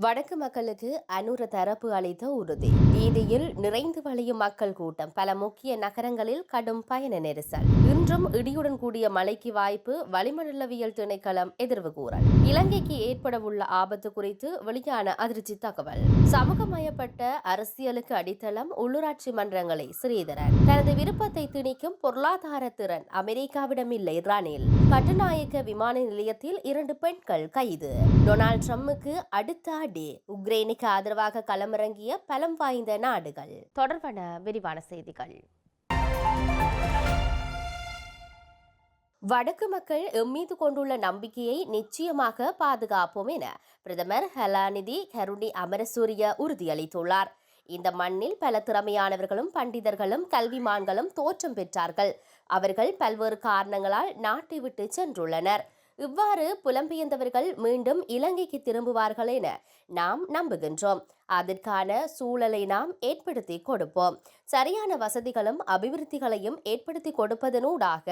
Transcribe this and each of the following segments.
வடக்கு மக்களுக்கு அனுர தரப்பு அளித்த உறுதி. வீதியில் நிறைந்து வழியும் மக்கள் கூட்டம். பல முக்கிய நகரங்களில் கடும் பயண நெரிசல். இன்றும் இடியுடன் கூடிய மழைக்கு வாய்ப்பு வளிமண்டலவியல் திணைக்களம் எதிர்வு கூறல். இலங்கைக்கு ஏற்படவுள்ள ஆபத்து குறித்து வெளியான அதிர்ச்சி தகவல். சமூகமயப்பட்ட அரசியலுக்கு அடித்தளம் உள்ளூராட்சி மன்றங்களை ஸ்ரீதரன் தனது விருப்பத்தை திணிக்கும் பொருளாதார திறன் அமெரிக்காவிடம் இல்லை ரணில். கட்டுநாயக்க விமான நிலையத்தில் இரண்டு பெண்கள் கைது. டொனால்ட் ட்ரம்புக்கு அடுத்த நாடு உக்ரைனுக்கு ஆதரவாக களமிறங்கிய பலம் வாய்ந்த நாடுகள். தொடர்பான விரிவான செய்திகள். வடக்கு மக்கள் எம்மீது கொண்டுள்ள நம்பிக்கையை நிச்சயமாக பாதுகாப்போம் என பிரதமர் ஹலாநிதி கருணி அமரசூரிய உறுதியளித்துள்ளார். இந்த மண்ணில் பல திறமையானவர்களும் பண்டிதர்களும் கல்விமான்களும் தோற்றம் பெற்றார்கள். அவர்கள் பல்வேறு காரணங்களால் நாட்டை விட்டு சென்றுள்ளனர். இவ்வாறு புலம்பெயர்ந்தவர்கள் மீண்டும் இலங்கைக்கு திரும்புவார்கள் என நாம் நம்புகின்றோம். அதற்கான சூழலை நாம் ஏற்படுத்தி கொடுப்போம். சரியான வசதிகளும் அபிவிருத்திகளையும் ஏற்படுத்தி கொடுப்பதனூடாக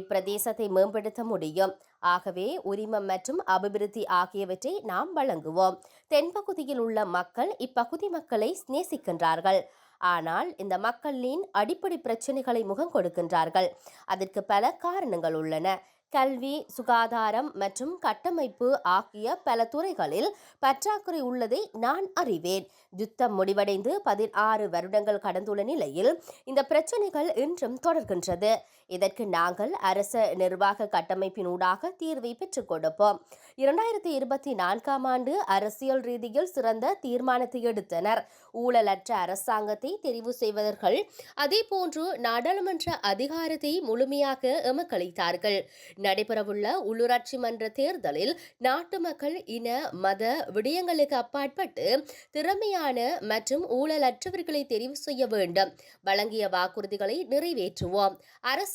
இப்பிரதேசத்தை மேம்படுத்த முடியும். ஆகவே உரிமம் மற்றும் அபிவிருத்தி ஆகியவற்றை நாம் வழங்குவோம். தென்பகுதியில் உள்ள மக்கள் இப்பகுதி மக்களை நேசிக்கின்றார்கள். ஆனால் இந்த மக்களின் அடிப்படை பிரச்சனைகளை முகம் கொடுக்கின்றார்கள்? அதற்கு பல காரணங்கள் உள்ளன. கல்வி சுகாதாரம் மற்றும் கட்டமைப்பு ஆகிய பல துறைகளில் பற்றாக்குறை உள்ளதை நான் அறிவேன். யுத்தம் முடிவடைந்து பதினாறு வருடங்கள் கடந்துள்ள நிலையில் இந்த பிரச்சனைகள் இன்றும் தொடர்கின்றது. இதற்கு நாங்கள் அரச நிர்வாக கட்டமைப்பினூடாக தீர்வை பெற்றுக் கொடுப்போம். இரண்டாயிரத்தி இருபத்தி நான்காம் ஆண்டு அரசியல் ரீதியில் சிறந்த தீர்மானத்தை எடுத்தனர். ஊழலற்ற அரசாங்கத்தை தெரிவு செய்வதர்கள் அதேபோன்று நாடாளுமன்ற அதிகாரத்தை முழுமையாக எமக்களித்தார்கள். நடைபெறவுள்ள உள்ளூராட்சி மன்ற தேர்தலில் நாட்டு மக்கள் இன மத விடயங்களுக்கு அப்பாற்பட்டு திறமையான மற்றும் ஊழலற்றவர்களை தெரிவு செய்ய வேண்டும். வழங்கிய வாக்குறுதிகளை நிறைவேற்றுவோம்.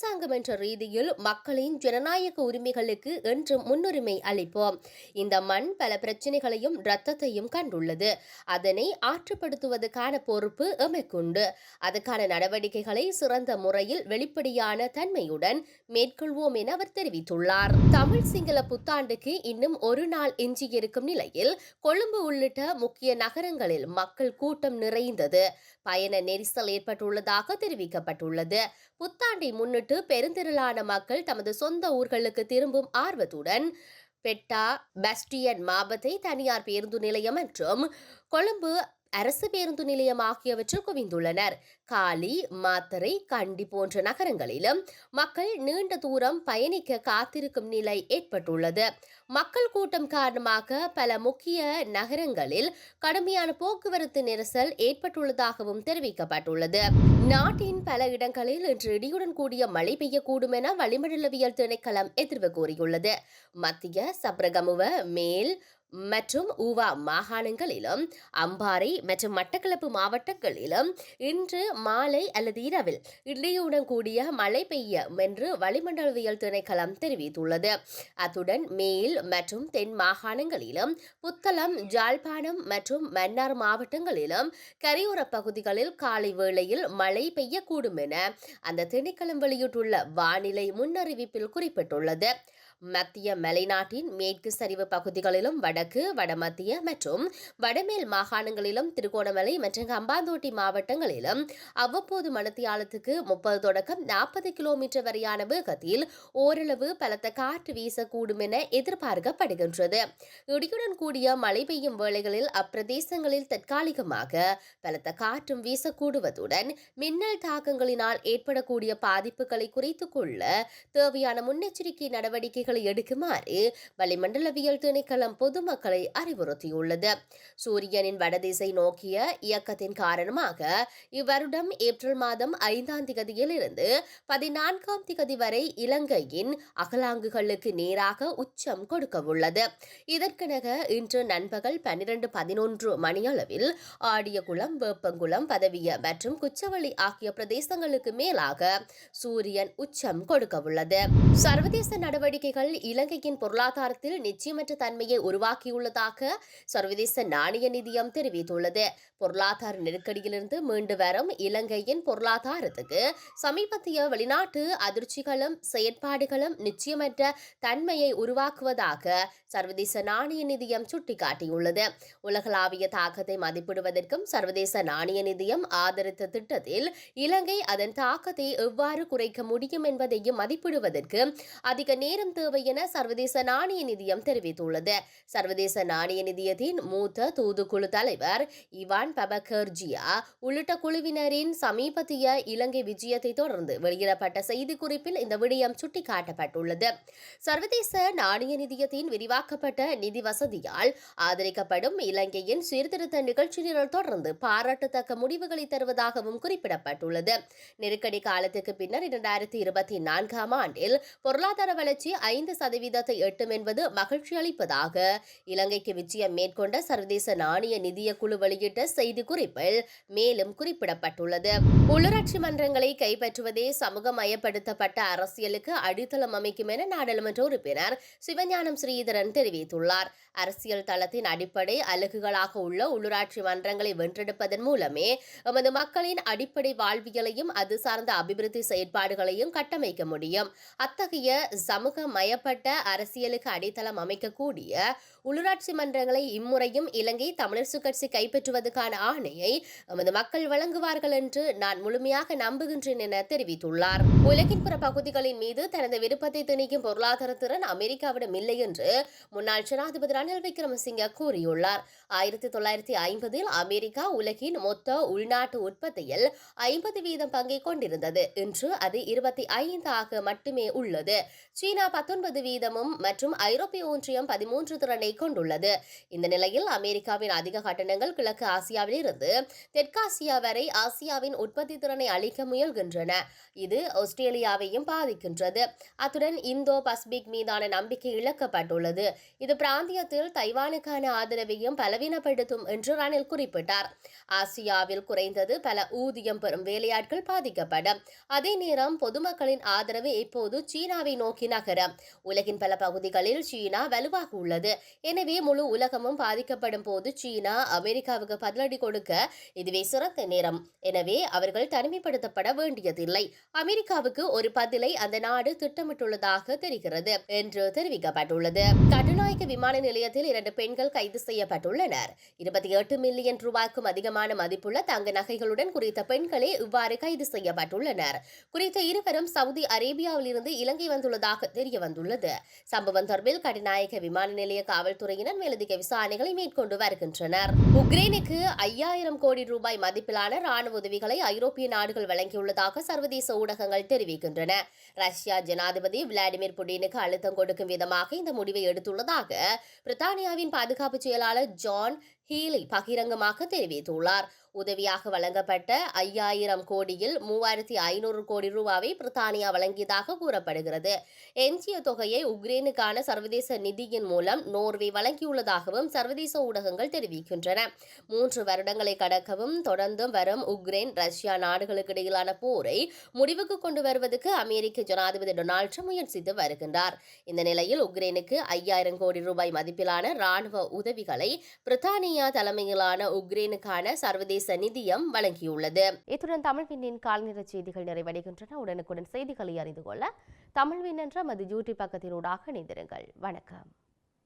அரசாங்கம் என்ற ரீதியில் மக்களின் ஜனநாயக உரிமைகளுக்கு என்றும் முன்னுரிமை அளிப்போம். இந்த மண் பல பிரச்சனைகளையும் இரத்தத்தையும் கண்டுள்ளது. அதனை ஆற்றுப்படுத்துவதற்கான பொறுப்பு எமக்குண்டு. அதற்கான நடவடிக்கைகளை சிறந்த முறையில் வெளிப்படையான தன்மையுடன் மேற்கொள்வோம் என அவர் தெரிவித்துள்ளார். தமிழ் சிங்கள புத்தாண்டுக்கு இன்னும் ஒரு நாள் எஞ்சியிருக்கும் நிலையில் கொழும்பு உள்ளிட்ட முக்கிய நகரங்களில் மக்கள் கூட்டம் நிறைந்தது. பயண நெரிசல் ஏற்பட்டுள்ளதாக தெரிவிக்கப்பட்டுள்ளது. புத்தாண்டை முன்னிட்டு பெருந்திரளான மக்கள் தமது சொந்த ஊர்களுக்கு திரும்பும் ஆர்வத்துடன் பெட்டா பஸ்டியன் மாபத்தை தனியார் பேருந்து நிலையம் மற்றும் கொழும்பு அரசு பேருந்து நிலையம் ஆகியவற்றில் குவிந்துள்ளனர். காலி மாத்தரை கண்டி போன்ற நகரங்களிலும் மக்கள் நீண்ட தூரம் பயணிக்க காத்திருக்கும் நிலை ஏற்பட்டுள்ளது. மக்கள் கூட்டம் காரணமாக பல முக்கிய நகரங்களில் கடுமையான போக்குவரத்து நெரிசல் ஏற்பட்டுள்ளதாகவும் தெரிவிக்கப்பட்டுள்ளது. நாட்டின் பல இடங்களில் இன்று இடியுடன் கூடிய மழை பெய்யக்கூடும் என வளிமண்டலவியல் திணைக்களம் எதிர்வு கூறியுள்ளது. மத்திய சப்ரகமுவ மேல் மற்றும் ஊவா மாகாணங்களிலும் அம்பாறை மற்றும் மட்டக்களப்பு மாவட்டங்களிலும் இன்று மாலை அல்லது இரவில் இடியுடன் கூடிய மழை பெய்யும் என்று வளிமண்டலவியல் திணைக்களம் தெரிவித்துள்ளது. அத்துடன் மேல் மற்றும் தென் மாகாணங்களிலும் புத்தளம் ஜாழ்ப்பாணம் மற்றும் மன்னார் மாவட்டங்களிலும் கரையோர பகுதிகளில் காலை வேளையில் மழை பெய்யக்கூடும் என அந்த திணைக்களம் வெளியிட்டுள்ள வானிலை முன்னறிவிப்பில் குறிப்பிட்டுள்ளது. மத்திய மலைநாட்டின் மேற்கு சரிவு பகுதிகளிலும் வடக்கு வடமத்திய மற்றும் வடமேல் மாகாணங்களிலும் திருகோணமலை மற்றும் கம்பாந்தோட்டி மாவட்டங்களிலும் அவ்வப்போது மணத்தியாலத்துக்கு முப்பது தொடக்கம் நாற்பது கிலோமீட்டர் வரையான வேகத்தில் ஓரளவு பலத்த காற்று வீசக்கூடும் என எதிர்பார்க்கப்படுகின்றது. இடியுடன் கூடிய மழை பெய்யும் வேளைகளில் அப்பிரதேசங்களில் தற்காலிகமாக பலத்த காற்றும் வீசக்கூடுவதுடன் மின்னல் தாக்கங்களினால் ஏற்படக்கூடிய பாதிப்புகளை குறைத்துக் கொள்ள தேவையான முன்னெச்சரிக்கை நடவடிக்கைகள் எடுக்குமாறு வளிமண்டலவியல் திணைக்களம் பொதுமக்களை அறிவுறுத்தியுள்ளது. சூரியனின் வடதிசை நோக்கிய இயக்கத்தின் காரணமாக இவ்வருடம் ஏப்ரல் மாதம் ஐந்தாம் திகதியில் இருந்து பதினான்காம் திகதி வரை இலங்கையின் அகலாங்குகளுக்கு நேராக உச்சம் கொடுக்கவுள்ளது. இதற்கெனக இன்று நண்பகல் பன்னிரண்டு பதினொன்று மணியளவில் ஆடியகுளம் வேப்பங்குளம் பதவிய மற்றும் குச்சவெளி ஆகிய பிரதேசங்களுக்கு மேலாக சூரியன் உச்சம் கொடுக்கவுள்ளது. சர்வதேச நடவடிக்கைகள் நடவடிக்கைகள் இலங்கையின் பொருளாதாரத்தில் நிச்சயமற்ற தன்மையை உருவாக்கியுள்ளதாக சர்வதேச நாணய நிதியம் தெரிவித்துள்ளது. பொருளாதார நெருக்கடியிலிருந்து மீண்டு வரும் இலங்கையின் பொருளாதாரத்துக்கு சமீபத்திய வெளிநாட்டு அதிர்ச்சிகளும் செயற்பாடுகளும் நிச்சயமற்ற தன்மையை உருவாக்குவதாக சர்வதேச நாணய நிதியம் சுட்டிக்காட்டியுள்ளது. உலகளாவிய தாக்கத்தை மதிப்பிடுவதற்கும் சர்வதேச நாணய நிதியம் ஆதரித்த திட்டத்தில் இலங்கை அதன் தாக்கத்தை எவ்வாறு குறைக்க முடியும் என்பதையும் மதிப்பிடுவதற்கு அதிக நேரம் தேவை என சர்வதேச நாணய நிதியம் தெரிவித்துள்ளது. சர்வதேச நாணய நிதியத்தின் மூத்த தூதுக்குழு தலைவர் இவான் பபகர்ஜியா உள்ளிட்ட குழுவினரின் சமீபத்திய இலங்கை விஜயத்தை தொடர்ந்து வெளியிடப்பட்ட செய்திக்குறிப்பில் இந்த விடயம் சுட்டிக்காட்டப்பட்டுள்ளது. சர்வதேச நாணய நிதியத்தின் விரிவாக்கப்பட்ட நிதி வசதியால் ஆதரிக்கப்படும் இலங்கையின் சீர்திருத்த நிகழ்ச்சி நிரல் தொடர்ந்து பாராட்டத்தக்க முடிவுகளை தருவதாகவும் குறிப்பிடப்பட்டுள்ளது. நெருக்கடி காலத்துக்கு பின்னர் இரண்டாயிரத்தி இருபத்தி நான்காம் ஆண்டில் பொருளாதார வளர்ச்சி ஐந்து சதவீதத்தை எட்டும் என்பது மகிழ்ச்சி அளிப்பதாக இலங்கைக்கு விஜயம் மேற்கொண்ட சர்வதேச நாணய நிதிய குழு வெளியிட்ட செய்திக்குறிப்பில் மேலும் குறிப்பிடப்பட்டுள்ளது. உள்ளூராட்சி மன்றங்களை கைப்பற்றுவதே சமூகமயப்படுத்தப்பட்ட அரசியலுக்கு அடித்தளம் அமைக்கும் என நாடாளுமன்ற உறுப்பினர் சிவஞானம் ஸ்ரீதரன் தெரிவித்துள்ளார். அரசியல் தளத்தின் அடிப்படை அலகுகளாக உள்ள உள்ளூராட்சி மன்றங்களை வென்றெடுப்பதன் மூலமே எமது மக்களின் அடிப்படை வாழ்வியலையும் அது சார்ந்த அபிவிருத்தி செயற்பாடுகளையும் கட்டமைக்க முடியும். அத்தகைய சமூக மயப்பட்ட அரசியலுக்கு அடித்தளம் அமைக்கக்கூடிய உள்ளூராட்சி மன்றங்களை இம்முறையும் இலங்கை தமிழரசு கட்சி கைப்பற்றுவதற்கான ஆணையை எமது மக்கள் வழங்குவார்கள் என்று நான் முழுமையாக நம்புகின்றேன் என தெரிவித்துள்ளார். உலகின் பிற பகுதிகளின் மீது தனது விருப்பத்தை திணிக்கும் பொருளாதார திறன் அமெரிக்காவிடம் இல்லை என்று முன்னாள் ஜனாதிபதி ரணில் விக்ரமசிங்க கூறியுள்ளார். ஆயிரத்தி தொள்ளாயிரத்தி ஐம்பதில் அமெரிக்கா உலகின் மொத்த உள்நாட்டு உற்பத்தியில் ஐம்பது வீதம் பங்கை கொண்டிருந்தது. இன்று அது இருபத்தி ஐந்தாக மட்டுமே உள்ளது. சீனா பத்தொன்பது வீதமும் மற்றும் ஐரோப்பிய ஒன்றியம் பதிமூன்று திறனை கொண்டுள்ளது. இந்த நிலையில் அமெரிக்காவின் அதிக கட்டணங்கள் கிழக்கு ஆசியாவில் இருந்து தெற்காசியா வரை ஆசியாவின் உற்பத்தி திறனை அளிக்க முயல்கின்றன. இது ஆஸ்திரேலியாவையும் பாதிக்கின்றது. அத்துடன் இந்தோ பசிபிக் மீதான நம்பிக்கை இழக்கப்பட்டுள்ளது. இது பிராந்தியத்தில் தைவானுக்கான ஆதரவையும் பலவீனப்படுத்தும் என்று ரணில் குறிப்பிட்டார். ஆசியாவில் குறைந்தது பல ஊதியம் பெறும் வேலையாட்கள் பாதிக்கப்படும். அதே நேரம் பொதுமக்களின் ஆதரவு இப்போது சீனாவை நோக்கி நகரும். உலகின் பல பகுதிகளில் சீனா வலுவாக உள்ளது. எனவே முழு உலகமும் பாதிக்கப்படும் போது சீனா அமெரிக்காவுக்கு பதிலடி கொடுக்க இதுவே சிறந்த நேரம். எனவே அவர்கள் தனிமைப்படுத்தப்பட வேண்டியதில்லை. அமெரிக்காவுக்கு ஒரு பதிலை அந்த நாடு திட்டமிட்டுள்ளதாக தெரிகிறது என்று தெரிவிக்கப்பட்டுள்ளது. கட்டுநாயக்க விமான நிலையத்தில் இரண்டு பெண்கள் கைது செய்யப்பட்டுள்ளனர். இருபத்தி எட்டு மில்லியன் ரூபாய்க்கும் அதிகமான மதிப்புள்ள தங்க நகைகளுடன் குறித்த பெண்களே இவ்வாறு கைது செய்யப்பட்டுள்ளனர். குறித்த இருவரும் சவுதி அரேபியாவில் இருந்து இலங்கை வந்துள்ளதாக தெரிய வந்துள்ளது. சம்பவம் தொடர்பில் கடிநாயக விமான நிலைய காவல்துறையினர் மேலதிக விசாரணைகளை மேற்கொண்டு வருகின்றனர். உக்ரைனுக்கு ஐயாயிரம் கோடி ரூபாய் மதிப்பிலான ராணுவ உதவிகளை ஐரோப்பிய நாடுகள் வழங்கியுள்ளதாக சர்வதேச ஊடகங்கள் தெரிவிக்கின்றன. ரஷ்யா ஜனாதிபதி விளாடிமிர் புடினுக்கு அழுத்தம் கொடுக்கும் விதமாக இந்த முடிவை எடுத்துள்ளதாக பிரித்தானியாவின் பாதுகாப்பு செயலாளர் ஜான் ஹீலி பகிரங்கமாக தெரிவித்துள்ளார். உதவியாக வழங்கப்பட்ட ஐயாயிரம் கோடியில் மூவாயிரத்தி ஐநூறு கோடி ரூபாவை பிரித்தானியா வழங்கியதாக கூறப்படுகிறது. எஞ்சிய தொகையை உக்ரைனுக்கான சர்வதேச நிதியின் மூலம் நோர்வே வழங்கியுள்ளதாகவும் சர்வதேச ஊடகங்கள் தெரிவிக்கின்றன. மூன்று வருடங்களை கடக்கவும் தொடர்ந்தும் வரும் உக்ரைன் ரஷ்யா நாடுகளுக்கு இடையிலான போரை முடிவுக்கு கொண்டு வருவதற்கு அமெரிக்க ஜனாதிபதி டொனால்ட் ட்ரம்ப் முயற்சித்து வருகின்றார். இந்த நிலையில் உக்ரைனுக்கு ஐயாயிரம் கோடி ரூபாய் மதிப்பிலான ராணுவ உதவிகளை பிரித்தானியா தலைமையிலான உக்ரைனுக்கான சர்வதேச நிதியம் வழங்கியுள்ளது. இத்துடன் தமிழ்வின் விண்ணின் கால்நிற செய்திகள் நிறைவடைகின்றன. உடனுக்குடன் செய்திகளை அறிந்து கொள்ள தமிழ்வின் என்ற மது யூடியூப் பக்கத்தினூடாக இணைந்திருங்கள். வணக்கம்.